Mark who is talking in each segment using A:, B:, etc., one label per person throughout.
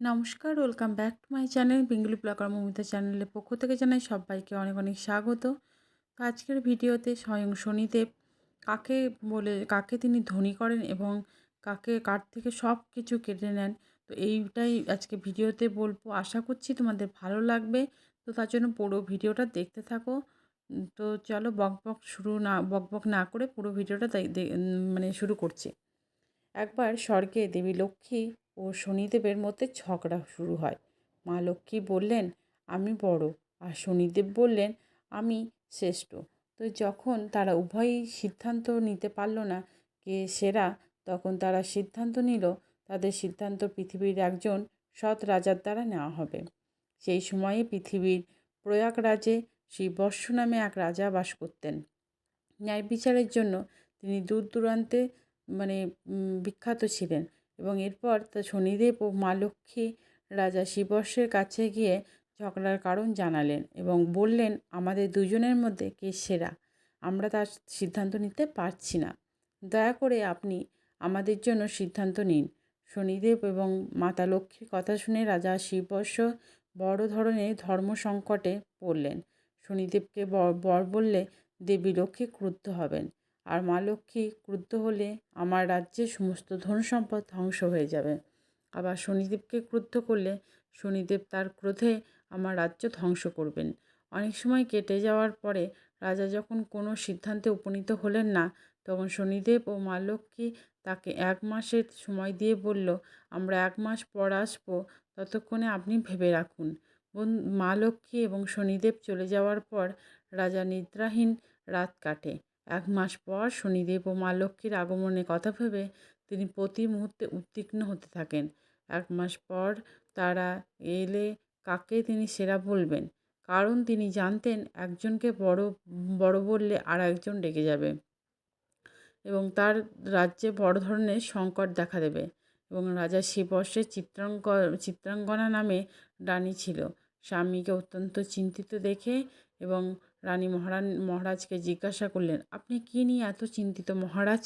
A: নমস্কার, welcome back to my channel Bengali blogger Mamita চ্যানেলের পক্ষ থেকে জানাই সবাইকে অনেক অনেক স্বাগত। আজকের ভিডিওতে স্বয়ং শনিদেব কাকে বলে, কাকে তিনি ধনী করেন এবং কাকে, কার থেকে সব কিছু কেটে নেন, তো এইটাই আজকে ভিডিওতে বলব। আশা করছি তোমাদের ভালো লাগবে, তো তার জন্য পুরো ভিডিওটা দেখতে থাকো। তো চলো বক বক শুরু না, বক বক না করে পুরো ভিডিওটা মানে শুরু করছি। একবার স্বর্গে দেবী লক্ষ্মী ও শনিদেবের মধ্যে ঝগড়া শুরু হয়। মা লক্ষ্মী বললেন, আমি বড়। আর শনিদেব বললেন, আমি শ্রেষ্ঠ। তো যখন তারা উভয়ই সিদ্ধান্ত নিতে পারল না কে সেরা, তখন তারা সিদ্ধান্ত নিল, তাদের সিদ্ধান্ত পৃথিবীর একজন সৎ রাজার দ্বারা নেওয়া হবে। সেই সময়ে পৃথিবীর প্রয়াগরাজে শ্রী বর্ষ নামে এক রাজা বাস করতেন। ন্যায় বিচারের জন্য তিনি দূর দূরান্তে মানে বিখ্যাত ছিলেন। এবং এরপর তা শনিদেব ও মা লক্ষ্মী রাজা শিবর্ষের কাছে গিয়ে ঝগড়ার কারণ জানালেন এবং বললেন, আমাদের দুজনের মধ্যে কে সেরা? আমরা তার সিদ্ধান্ত নিতে পারছি না। দয়া করে আপনি আমাদের জন্য সিদ্ধান্ত নিন। শনিদেব এবং মাতা লক্ষ্মীর কথা শুনে রাজা শিবর্ষ বড় ধরনের ধর্ম সংকটে পড়লেন। শনিদেবকে বর বললে, দেবী লক্ষ্মী ক্রুদ্ধ হবেন। আর মা লক্ষ্মী ক্রুদ্ধ হলে আমার রাজ্যের সমস্ত ধন সম্পদ ধ্বংস হয়ে যাবে। আবার শনিদেবকে ক্রুদ্ধ করলে শনিদেব তার ক্রোধে আমার রাজ্য ধ্বংস করবেন। অনেক সময় কেটে যাওয়ার পরে রাজা যখন কোনো সিদ্ধান্তে উপনীত হলেন না, তখন শনিদেব ও মা লক্ষ্মী তাকে এক মাসের সময় দিয়ে বলল, আমরা এক মাস পর আসব, ততক্ষণে আপনি ভেবে রাখুন। মা লক্ষ্মী এবং শনিদেব চলে যাওয়ার পর রাজা নিদ্রাহীন রাত কাটে। এক মাস পর শনিদেব ও মা লক্ষ্মীর আগমনে কথা ভেবে তিনি প্রতি মুহূর্তে উদ্বিগ্ন হতে থাকেন। এক মাস পর তারা এলে কাকে তিনি সেরা বলবেন? কারণ তিনি জানতেন একজনকে বড় বড় বললে আর একজন ডেকে যাবে। এবং তার রাজ্যে বড় ধরনের সংকট দেখা দেবে। এবং রাজা শিবর্ষের চিত্রাঙ্ক চিত্রাঙ্গনা নামে রানী ছিল। স্বামীকে অত্যন্ত চিন্তিত দেখে এবং রানী মহারান, মহারাজকে জিজ্ঞাসা করলেন, আপনি কী নিয়ে এত চিন্তিত মহারাজ?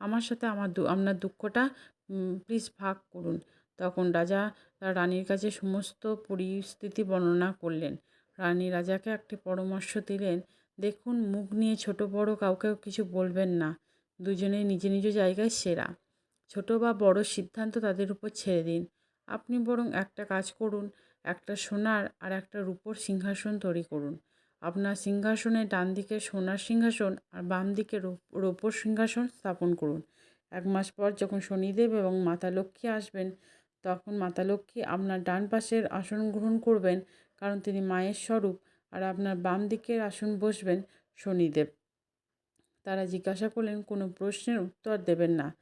A: আমার সাথে আমার আপনার দুঃখটা প্লিজ ভাগ করুন। তখন রাজা তার রানীর কাছে সমস্ত পরিস্থিতি বর্ণনা করলেন। রানী রাজাকে একটি পরামর্শ দিলেন, দেখুন, মুখ নিয়ে ছোট বড় কাউকেও কিছু বলবেন না। দুজনেই নিজ নিজ জায়গায় সেরা। ছোট বা বড় সিদ্ধান্ত তাদের উপর ছেড়ে দিন। আপনি বরং একটা কাজ করুন, একটা সোনার আর একটা রূপোর সিংহাসন তৈরি করুন। আপনার সিংহাসনের ডান দিকে সোনার সিংহাসন আর বাম দিকে রূপ- রূপোর সিংহাসন স্থাপন করুন। এক মাস পর যখন শনিদেব এবং মাতা লক্ষ্মী আসবেন, তখন মাতা লক্ষ্মী আপনার ডান পাশের আসন গ্রহণ করবেন কারণ তিনি মায়ের স্বরূপ আর আপনার বাম দিকের আসন বসবেন শনিদেব। তারা জিজ্ঞাসা করলেন, কোনো প্রশ্নের উত্তর দেবেন না।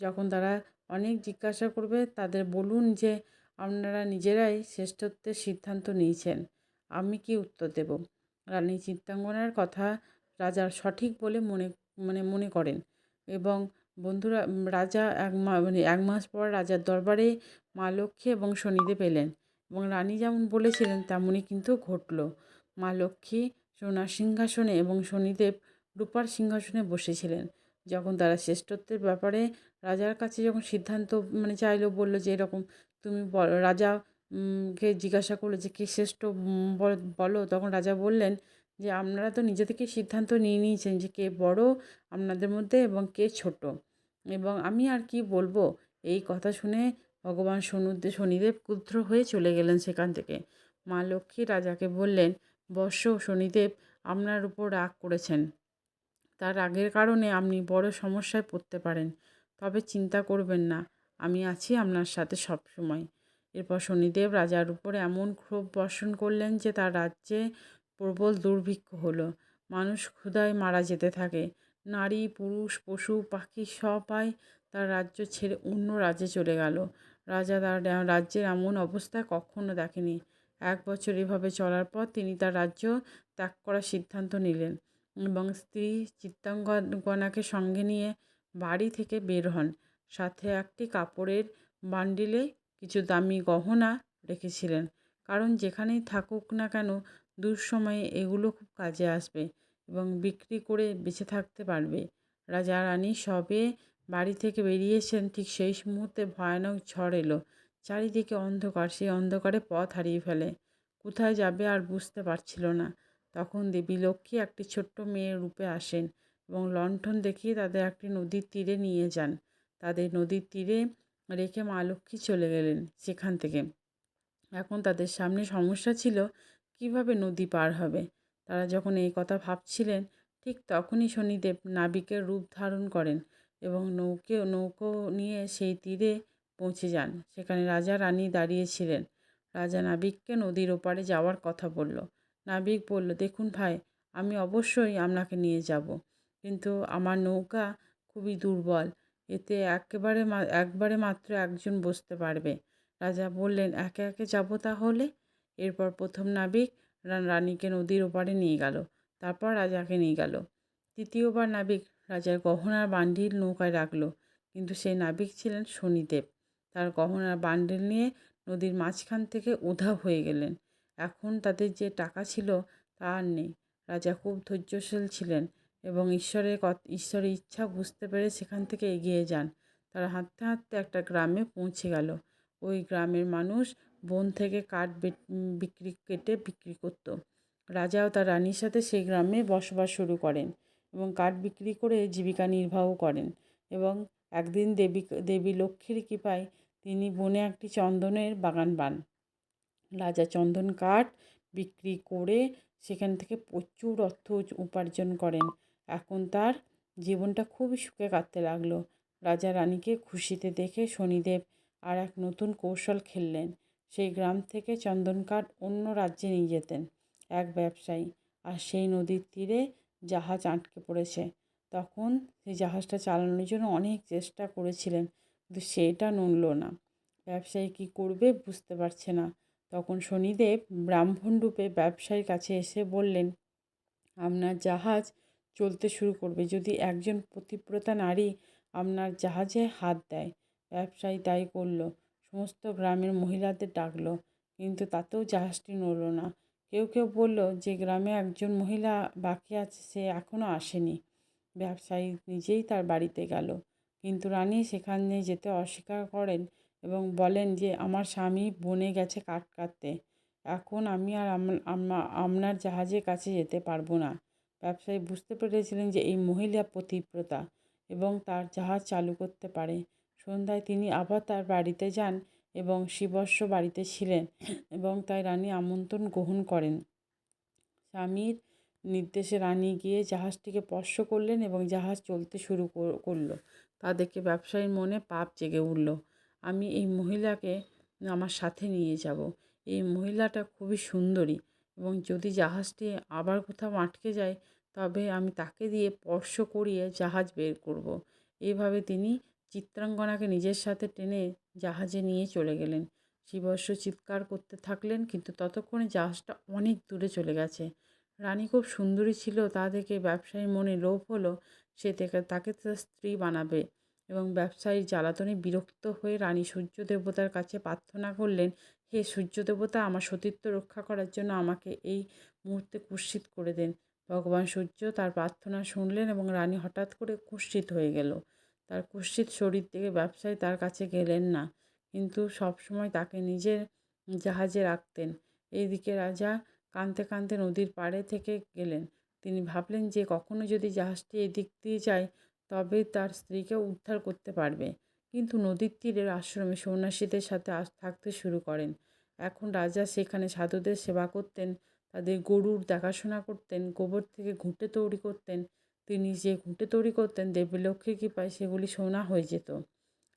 A: যখন তারা অনেক জিজ্ঞাসা করবে, তাদের বলুন যে আপনারা নিজেরাই শ্রেষ্ঠত্বের সিদ্ধান্ত নিয়েছেন। আমি কি উত্তর দেব? রানী চিত্তাঙ্গনার কথা রাজার সঠিক বলে মনে মানে মনে করেন। এবং বন্ধুরা রাজা এক মানে এক মাস পর রাজার দরবারে মা লক্ষ্মী এবং শনিদেব এলেন। এবং রানী যেমন বলেছিলেন, তেমনই কিন্তু ঘটল। মা লক্ষ্মী সোনার সিংহাসনে এবং শনিদেব রূপার সিংহাসনে বসেছিলেন। যখন তারা শ্রেষ্ঠত্বের ব্যাপারে রাজার কাছে যখন সিদ্ধান্ত মানে চাইলো, বলল যে এরকম তুমি রাজা কে জিজ্ঞাসা করল যে, কে শ্রেষ্ঠ? বলো তখন রাজা বললেন যে, আপনারা তো নিজে থেকে সিদ্ধান্ত নিয়ে নিয়েছেন যে, কে বড় আপনাদের মধ্যে এবং কে ছোট। এবং আমি আর কি বলব, এই কথা শুনে ভগবান শনুদেব শনিদেব ক্রুদ্ধ হয়ে চলে গেলেন সেখান থেকে। মা লক্ষ্মী রাজাকে বললেন বর্ষ শনিদেব আপনার উপর রাগ করেছেন। তার রাগের কারণে আপনি বড় সমস্যায় পড়তে পারেন। তবে চিন্তা করবেন না। আমি আছি আপনার সাথে সব সময় এরপর শনিদেব রাজার উপর এমন ক্ষোভ বর্ষণ করলেন যে তার রাজ্যে প্রবল দুর্ভিক্ষ হলো। মানুষ ক্ষুধায় মারা যেতে থাকে। নারী, পুরুষ, পশু, পাখি সবাই তার রাজ্য ছেড়ে অন্য রাজ্যে চলে গেল। রাজা তার রাজ্যের এমন অবস্থা কখনো দেখেনি। এক বছর এভাবে চলার পর তিনি তার রাজ্য ত্যাগ করার সিদ্ধান্ত নিলেন এবং স্ত্রী চিত্তাঙ্গনাকে সঙ্গে নিয়ে বাড়ি থেকে বের হন। সাথে একটি কাপড়ের বান্ডিলে কিছু দামি গহনা রেখেছিলেন। কারণ যেখানেই থাকুক না কেন দুঃসময়ে এগুলো খুব কাজে আসবে এবং বিক্রি করে বেঁচে থাকতে পারবে। রাজা রানী সবে বাড়ি থেকে বেরিয়েছেন, ঠিক সেই মুহূর্তে ভয়ানক ঝড় এলো। চারিদিকে অন্ধকার, সেই অন্ধকারে পথ হারিয়ে ফেলে। কোথায় যাবে আর বুঝতে পারছিল না। তখন দেবী লক্ষ্মী একটি ছোট্ট মেয়ের রূপে আসেন এবং লণ্ঠন দেখিয়ে তাদের একটি নদীর তীরে নিয়ে যান। তাদের নদীর তীরে রেখে মা লক্ষ্মী চলে গেলেন সেখান থেকে। এখন তাদের সামনে সমস্যা ছিল কীভাবে নদী পার হবে। তারা যখন এই কথা ভাবছিলেন, ঠিক তখনই শনিদেব নাবিকের রূপ ধারণ করেন এবং নৌকে, নৌকো নিয়ে সেই তীরে পৌঁছে যান। সেখানে রাজা রানী দাঁড়িয়েছিলেন। রাজা নাবিককে নদীর ওপারে যাওয়ার কথা বলল। নাবিক বলল, দেখুন ভাই, আমি অবশ্যই আপনাকে নিয়ে যাব। কিন্তু আমার নৌকা খুবই দুর্বল। এতে একেবারে একবারে মাত্র একজন বসতে পারবে। রাজা বললেন, একে একে যাব তাহলে? এরপর প্রথম নাবিক রানীকে নদীর ওপারে নিয়ে গেল। তারপর রাজাকে নিয়ে গেল। তৃতীয়বার নাবিক রাজার গহনার বান্ডিল নৌকায় রাখল, কিন্তু সেই নাবিক ছিলেন শনিদেব। তার গহনার বান্ডিল নিয়ে নদীর মাঝখান থেকে উধাও হয়ে গেলেন। এখন তাদের যে টাকা ছিল তা আর নেই। রাজা খুব ধৈর্যশীল ছিলেন। এবং ঈশ্বরের ঈশ্বরের ইচ্ছা বুঝতে পেরে সেখান থেকে এগিয়ে যান। তারা হাঁটতে হাঁটতে একটা গ্রামে পৌঁছে গেল। ওই গ্রামের মানুষ বন থেকে কাঠ বিক্রি কেটে বিক্রি করতো। রাজাও তার রানীর সাথে সেই গ্রামে বসবাস শুরু করেন এবং কাঠ বিক্রি করে জীবিকা নির্বাহ করেন এবং একদিন দেবী দেবী লক্ষ্মীর কৃপায় তিনি বনে একটি চন্দনের বাগান পান রাজা চন্দন কাঠ বিক্রি করে সেখান থেকে প্রচুর অর্থ উপার্জন করেন। এখন তার জীবনটা খুবই সুখে কাটতে লাগল। রাজা রানীকে খুশিতে দেখে শনিদেব আর এক নতুন কৌশল খেললেন। সেই গ্রাম থেকে চন্দন কাঠ অন্য রাজ্যে নিয়ে যেতেন এক ব্যবসায়ী। আর সেই নদীর তীরে জাহাজ আটকে পড়েছে। তখন সেই জাহাজটা চালানোর জন্য অনেক চেষ্টা করেছিলেন, কিন্তু সেটা নড়ল না। ব্যবসায়ী কী করবে বুঝতে পারছে না। তখন শনিদেব ব্রাহ্মণ রূপে ব্যবসায়ীর কাছে এসে বললেন, আপনার জাহাজ চলতে শুরু করবে। যদি একজন পতিব্রতা নারী আপনার জাহাজে হাত দেয়, ব্যবসায়ী তাই করল, সমস্ত গ্রামের মহিলাদের ডাকলো, কিন্তু তাতেও জাহাজটি নড়ল না। কেউ কেউ বলল, যে গ্রামে একজন মহিলা বাকি আছে, সে এখনও আসেনি। ব্যবসায়ী নিজেই তার বাড়িতে গেল। কিন্তু রানী সেখানে যেতে অস্বীকার করেন এবং বলেন যে, আমার স্বামী বনে গেছে কাঠ কাটতে। এখন আমি আর আপনার জাহাজের কাছে যেতে পারব না। ব্যবসায়ী বুঝতে পেরেছিলেন যে এই মহিলা পতিব্রতা এবং তার জাহাজ চালু করতে পারে। সন্ধ্যায় তিনি আবার তার বাড়িতে যান এবং শিবস্ব বাড়িতে ছিলেন এবং তাই রানী আমন্ত্রণ গ্রহণ করেন। স্বামীর নির্দেশে রানী গিয়ে জাহাজটিকে স্পর্শ করলেন এবং জাহাজ চলতে শুরু করল। তা দেখে ব্যবসায়ীর মনে পাপ জেগে উঠল। আমি এই মহিলাকে আমার সাথে নিয়ে যাব। এই মহিলাটা খুবই সুন্দরী। এবং যদি জাহাজটি আবার কোথাও আটকে যায়, তবে আমি তাকে দিয়ে স্পর্শ করিয়ে জাহাজ বের করব। এইভাবে তিনি চিত্রাঙ্গনাকে নিজের সাথে টেনে জাহাজে নিয়ে চলে গেলেন। শিবস্য চিৎকার করতে থাকলেন, কিন্তু ততক্ষণে জাহাজটা অনেক দূরে চলে গেছে। রানী খুব সুন্দরী ছিল, তা দেখে ব্যবসায়ীর মনে লোভ হলো, সে থেকে তাকে তার স্ত্রী বানাবে। এবং ব্যবসায়ীর জ্বালাতনে বিরক্ত হয়ে রানী সূর্য দেবতার কাছে প্রার্থনা করলেন হে সূর্য দেবতা, আমার সতীত্ব রক্ষা করার জন্য আমাকে এই মুহূর্তে কুৎসিত করে দেন। ভগবান সূর্য তার প্রার্থনা শুনলেন এবং রানী হঠাৎ করে কুৎসিত হয়ে গেল। তার কুৎসিত শরীর থেকে ব্যবসায়ী তার কাছে গেলেন না, কিন্তু সবসময় তাকে নিজের জাহাজে রাখতেন। এইদিকে রাজা কাঁদতে কাঁদতে নদীর পাড়ে থেকে গেলেন। তিনি ভাবলেন যে কখনো যদি জাহাজটি এদিক দিয়ে যায়, তবে তার স্ত্রীকে উদ্ধার করতে পারবে। কিন্তু নদীর তীরের আশ্রমে সন্ন্যাসীদের সাথে থাকতে শুরু করেন। এখন রাজা সেখানে সাধুদের সেবা করতেন, তাদের গরুর দেখাশোনা করতেন, গোবর থেকে ঘুঁটে তৈরি করতেন। তিনি যে ঘুঁটে তৈরি করতেন দেবী লক্ষ্মীর কৃপায় সেগুলি সোনা হয়ে যেত।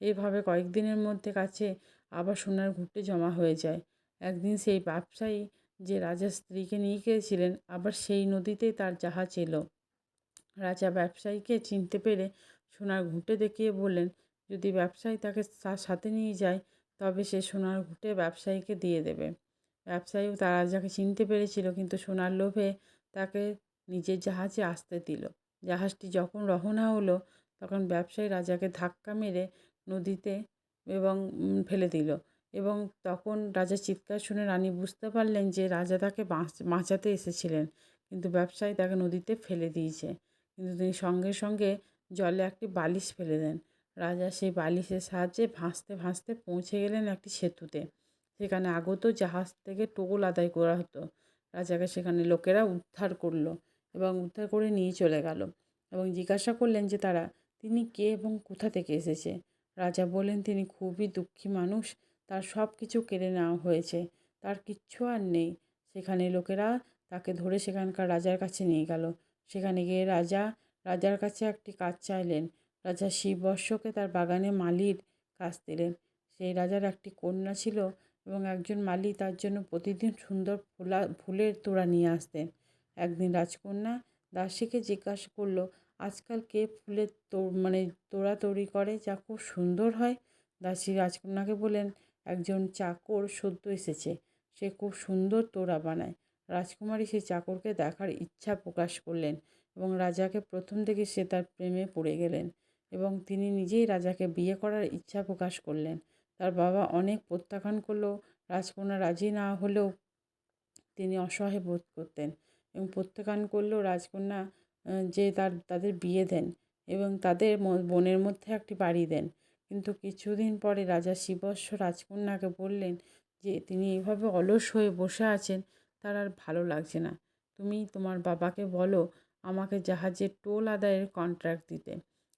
A: এভাবে কয়েকদিনের মধ্যে কাছে আবার সোনার ঘুঁটে জমা হয়ে যায়। একদিন সেই ব্যবসায়ী যে রাজার স্ত্রীকে নিয়ে গিয়েছিলেন, আবার সেই নদীতেই তার জাহাজ এলো। রাজা ব্যবসায়ীকে চিনতে পেরে সোনার ঘুঁটে দেখিয়ে বললেন, যদি ব্যবসায়ী তাকে তার সাথে নিয়ে যায় তবে সে সোনার ঘুঁটে ব্যবসায়ীকে দিয়ে দেবে। ব্যবসায়ীও তার রাজাকে চিনতে পেরেছিল কিন্তু সোনার লোভে তাকে নিজের জাহাজে আসতে দিল। জাহাজটি যখন রওনা হলো, তখন ব্যবসায়ী রাজাকে ধাক্কা মেরে নদীতে এবং ফেলে দিল এবং তখন রাজা চিৎকার শুনে রানী বুঝতে পারলেন যে রাজা তাকে বাঁচাতে এসেছিলেন। কিন্তু ব্যবসায়ী তাকে নদীতে ফেলে দিয়েছে। কিন্তু তিনি সঙ্গে সঙ্গে জলে একটি বালিশ ফেলে দেন। রাজা সেই বালিশের সাহায্যে ভাসতে ভাসতে পৌঁছে গেলেন একটি সেতুতে। সেখানে আগত জাহাজ থেকে টোল আদায় করা হতো। রাজাকে সেখানে লোকেরা উদ্ধার করল এবং উদ্ধার করে নিয়ে চলে গেল এবং জিজ্ঞাসা করলেন যে তারা, তিনি কে এবং কোথা থেকে এসেছে? রাজা বললেন, তিনি খুবই দুঃখী মানুষ। তার সব কিছু কেড়ে নেওয়া হয়েছে। তার কিচ্ছু আর নেই। সেখানে লোকেরা তাকে ধরে সেখানকার রাজার কাছে নিয়ে গেল। সেখানে গিয়ে রাজা, রাজার কাছে একটি কাজ চাইলেন। রাজা শিববর্ষকে তার বাগানে মালির কাজ দিলেন। সেই রাজার একটি কন্যা ছিল এবং একজন মালি তার জন্য প্রতিদিন সুন্দর ফুলা, ফুলের তোড়া নিয়ে আসতেন। একদিন রাজকন্যা দাসীকে জিজ্ঞাসা করল, আজকাল কে ফুলের তো মানে তোড়া তৈরি করে যা খুব সুন্দর হয়? দাসী রাজকন্যাকে বললেন, একজন চাকর সদ্য এসেছে, সে খুব সুন্দর তোড়া বানায়। রাজকুমারী সেই চাকরকে দেখার ইচ্ছা প্রকাশ করলেন এবং রাজাকে প্রথম থেকে সে তার প্রেমে পড়ে গেলেন। এবং তিনি নিজেই রাজাকে বিয়ে করার ইচ্ছা প্রকাশ করলেন। তার বাবা অনেক প্রত্যাখ্যান করলেও রাজকন্যা রাজি না হলেও তিনি অসহায় বোধ করতেন এবং প্রত্যাখ্যান করলেও রাজকন্যা যে তার, তাদের বিয়ে দেন এবং তাদের বনের মধ্যে একটি বাড়ি দেন। কিন্তু কিছুদিন পরে রাজা শিবস্ব রাজকন্যাকে বললেন যে, তিনি এইভাবে অলস হয়ে বসে আছেন, তার আর ভালো লাগছে না। তুমি তোমার বাবাকে বলো, আমাকে জাহাজের টোল আদায়ের কন্ট্রাক্ট দিতে।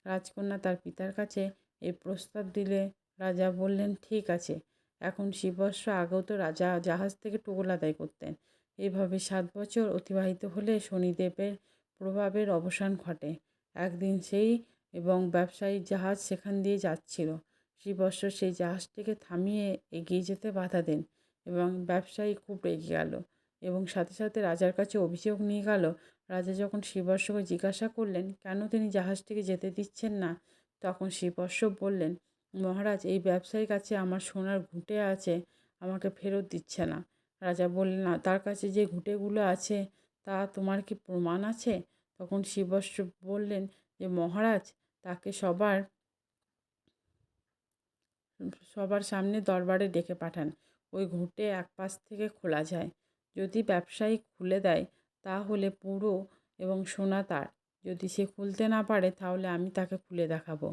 A: রাজকন্যা তার পিতার কাছে এই প্রস্তাব দিলে রাজা বললেন, ঠিক আছে। এখন শিবস্ব আগত রাজা জাহাজ থেকে টোল আদায় করতেন। এভাবে সাত বছর অতিবাহিত হলে শনিদেবের প্রভাবের অবসান ঘটে। একদিন সেই এবং ব্যবসায়ী জাহাজ সেখান দিয়ে যাচ্ছিল। শ্রীবর্ষ সেই জাহাজটিকে থামিয়ে এগিয়ে যেতে বাধা দেন এবং ব্যবসায়ী খুব রেগে গেল এবং সাথে সাথে রাজার কাছে অভিযোগ নিয়ে গেল রাজা যখন শিবর্ষকে জিজ্ঞাসা করলেন, কেন তিনি জাহাজটিকে যেতে দিচ্ছেন না? তখন শিবর্ষ বললেন, মহারাজ, এই ব্যবসায়ীর কাছে আমার সোনার ঘুঁটে আছে, আমাকে ফেরত দিচ্ছে না। রাজা বললেন, না, তার কাছে যে ঘুঁটেগুলো আছে, তা তোমার কি প্রমাণ আছে? তখন শিবস্ব বললেন, যে মহারাজ, তাকে সবার সবার সামনে দরবারে ডেকে পাঠান। ওই ঘুঁটে এক পাশ থেকে খোলা যায়। যদি ব্যবসায়ী খুলে দেয় তাহলে পুরো এবং সোনা তার। যদি সে খুলতে না পারে, তাহলে আমি তাকে খুলে দেখাবো।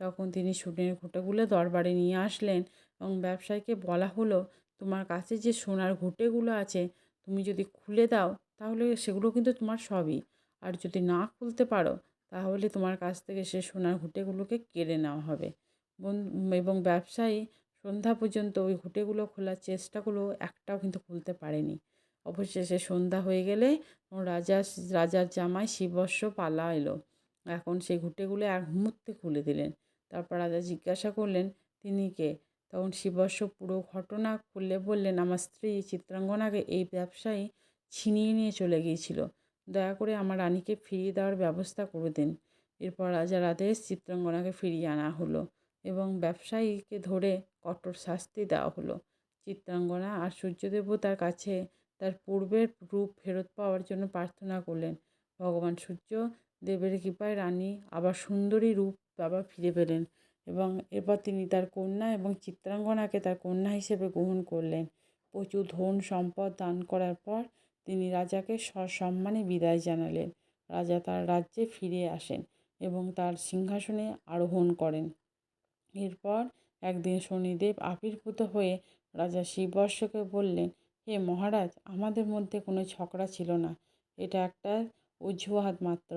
A: তখন তিনি সোনের ঘুঁটেগুলো দরবারে নিয়ে আসলেন এবং ব্যবসায়ীকে বলা হলো, তোমার কাছে যে সোনার ঘুঁটেগুলো আছে, তুমি যদি খুলে দাও, তাহলে সেগুলো কিন্তু তোমার সবই। আর যদি না খুলতে পারো, তাহলে তোমার কাছ থেকে সে সোনার ঘুঁটেগুলোকে কেড়ে নেওয়া হবে। এবং ব্যবসায়ী সন্ধ্যা পর্যন্ত ওই ঘুঁটেগুলো খোলার চেষ্টাগুলো একটাও কিন্তু খুলতে পারেনি। অবশেষে সন্ধ্যা হয়ে গেলে রাজা, রাজার জামাই শিবস্ব পালা এলো। এখন সেই ঘুঁটেগুলো এক মুহূর্তে খুলে দিলেন। তারপর রাজা জিজ্ঞাসা করলেন, তিনি কে? তখন শিবস্ব পুরো ঘটনা খুললে বললেন, আমার স্ত্রী চিত্রাঙ্গনাকে এই ব্যবসায়ী ছিনিয়ে নিয়ে চলে গিয়েছিল। দয়া করে আমার রানীকে ফিরিয়ে দেওয়ার ব্যবস্থা করে দিন। এরপর রাজার আদেশ চিত্রাঙ্গনাকে ফিরিয়ে আনা হলো এবং ব্যবসায়ীকে ধরে কঠোর শাস্তি দেওয়া হলো। চিত্রাঙ্গনা আর সূর্যদেবতার কাছে তার পূর্বের রূপ ফেরত পাওয়ার জন্য প্রার্থনা করলেন। ভগবান সূর্য দেবের কৃপায় রানী আবার সুন্দরী রূপ আবার ফিরে পেলেন এবং এরপর তিনি তার কন্যা এবং চিত্রাঙ্গনাকে তার কন্যা হিসেবে গ্রহণ করলেন। প্রচুর ধন সম্পদ দান করার পর তিনি রাজাকে সসম্মানে বিদায় জানালেন। রাজা তার রাজ্যে ফিরে আসেন এবং তার সিংহাসনে আরোহণ করেন। এরপর একদিন শনিদেব আবির্ভূত হয়ে রাজা শিববর্ষকে বললেন হে মহারাজ, আমাদের মধ্যে কোনো ঝগড়া ছিল না। এটা একটা অজুহাত মাত্র।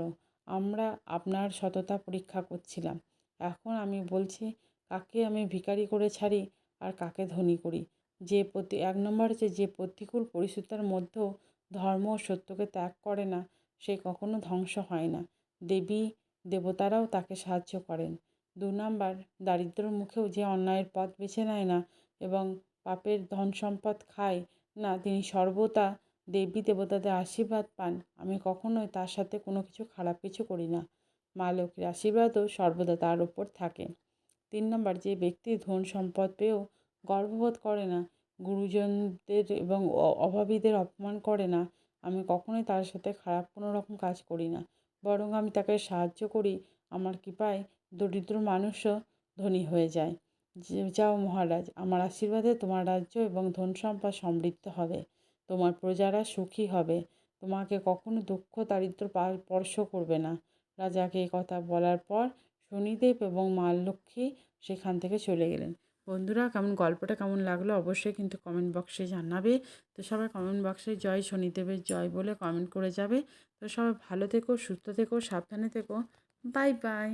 A: আমরা আপনার সততা পরীক্ষা করছিলাম। এখন আমি বলছি, কাকে আমি ভিখারি করে ছাড়ি আর কাকে ধনী করি? যে প্রতি, এক নম্বর হচ্ছে যে প্রতিকূল পরিস্থিতির মধ্যেও ধর্ম ও সত্যকে ত্যাগ করে না, সে কখনো ধ্বংস হয় না। দেবী, দেবতারাও তাকে সাহায্য করেন। দু নম্বর, দারিদ্র্যর মুখেও যে অন্যায়ের পথ বেছে নেয় না এবং পাপের ধন সম্পদ খায় না, তিনি সর্বদা দেবী দেবতাদের আশীর্বাদ পান। আমি কখনোই তার সাথে কোনো কিছু খারাপ কিছু করি না। মা লক্ষ্মীর আশীর্বাদও সর্বদা তার ওপর থাকে। তিন নম্বর, যে ব্যক্তি ধন সম্পদ পেয়েও গর্ববোধ করে না, গুরুজনদের এবং অভাবীদের অপমান করে না, আমি কখনোই তার সাথে খারাপ কোনো রকম কাজ করি না। বরং আমি তাকে সাহায্য করি, আমার কৃপায় দরিদ্র মানুষও ধনী হয়ে যায়। যাও মহারাজ, আমার আশীর্বাদে তোমার রাজ্য এবং ধন সম্পদ সমৃদ্ধ হবে, তোমার প্রজারা সুখী হবে, তোমাকে কখনো দুঃখ দারিদ্র স্পর্শ করবে না। রাজাকে এই কথা বলার পর শনিদেব এবং মা লক্ষ্মী সেখান থেকে চলে গেলেন। বন্ধুরা, কেমন গল্পটা কেমন লাগল অবশ্যই কিন্তু কমেন্ট বক্সে জানাবে। তো সবাই কমেন্ট বক্সে জয় শনিদেবের জয় বলে কমেন্ট করে যাবে। তো সবাই ভালো থেকো, সুস্থ থেকো, সাবধানে থেকো। Bye bye